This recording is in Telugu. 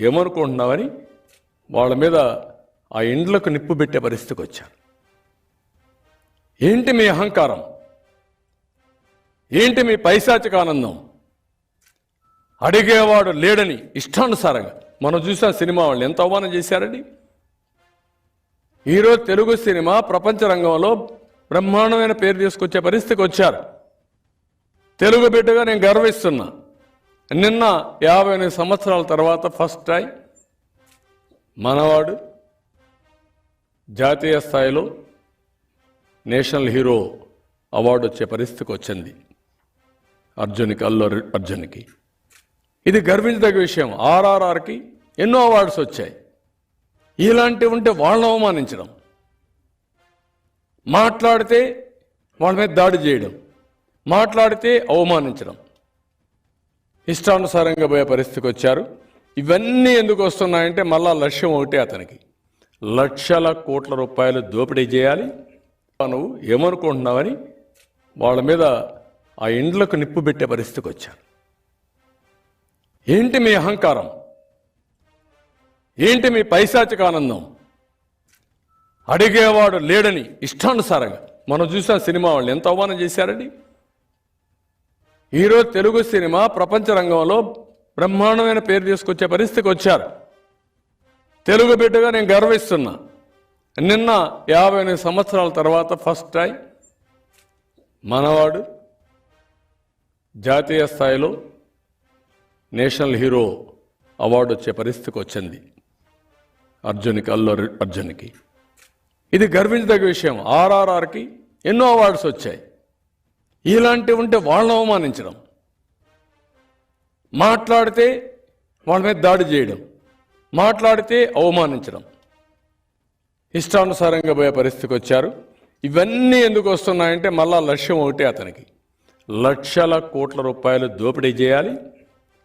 ఏమనుకుంటున్నామని వాళ్ళ మీద ఆ ఇండ్లకు నిప్పు పెట్టే పరిస్థితికి వచ్చారు ఏంటి మీ అహంకారం? ఏంటి మీ పైశాచిక ఆనందం? అడిగేవాడు లేడని ఇష్టానుసారంగా. మనం చూసాం సినిమా వాళ్ళు ఎంత అవమానం చేశారండి? ఈరోజు తెలుగు సినిమా ప్రపంచ రంగంలో బ్రహ్మాండమైన పేరు తీసుకొచ్చే పరిస్థితికి వచ్చారు. తెలుగు బిడ్డగా నేను గర్విస్తున్నా. నిన్న యాభై ఎనిమిది సంవత్సరాల తర్వాత ఫస్ట్ టైం మనవాడు జాతీయ స్థాయిలో నేషనల్ హీరో అవార్డు వచ్చే పరిస్థితికి వచ్చింది. అర్జున్కి అల్లు అర్జున్కి. ఇది గర్వించదగ్గ విషయం. ఆర్ఆర్ఆర్కి ఎన్నో అవార్డ్స్ వచ్చాయి. ఇలాంటివి ఉంటే వాళ్ళని అవమానించడం. మాట్లాడితే వాళ్ళ మీద దాడి చేయడం. మాట్లాడితే అవమానించడం. ఇష్టానుసారంగా పోయే పరిస్థితికి వచ్చారు. ఇవన్నీ ఎందుకు వస్తున్నాయంటే మళ్ళా లక్ష్యం ఒకటే అతనికి. లక్షల కోట్ల రూపాయలు దోపిడీ చేయాలి. నువ్వు ఏమనుకుంటున్నావని వాళ్ళ మీద ఆ ఇండ్లకు నిప్పు పెట్టే పరిస్థితికి వచ్చారు. ఏంటి మీ అహంకారం? ఏంటి మీ పైశాచిక ఆనందం? అడిగేవాడు లేడని ఇష్టానుసారంగా. మనం చూసాం సినిమా వాళ్ళు ఎంత అవమానం చేశారండి? ఈరోజు తెలుగు సినిమా ప్రపంచ రంగంలో బ్రహ్మాండమైన పేరు తీసుకొచ్చే పరిస్థితికి వచ్చారు. తెలుగు బిడ్డగా నేను గర్విస్తున్నా. నిన్న యాభై ఎనిమిది సంవత్సరాల తర్వాత ఫస్ట్ టైం మనవాడు జాతీయ స్థాయిలో నేషనల్ హీరో అవార్డు వచ్చే పరిస్థితికి వచ్చింది. అర్జున్కి అల్లు అర్జున్కి. ఇది గర్వించదగ్గ విషయం. ఆర్ఆర్ఆర్కి ఎన్నో అవార్డ్స్ వచ్చాయి. ఇలాంటివి ఉంటే వాళ్ళని అవమానించడం. మాట్లాడితే వాళ్ళ మీద దాడి చేయడం. మాట్లాడితే అవమానించడం. ఇష్టానుసారంగా పోయే పరిస్థితికి వచ్చారు. ఇవన్నీ ఎందుకు వస్తున్నాయంటే మళ్ళా లక్ష్యం ఒకటే అతనికి. లక్షల కోట్ల రూపాయలు దోపిడీ చేయాలి.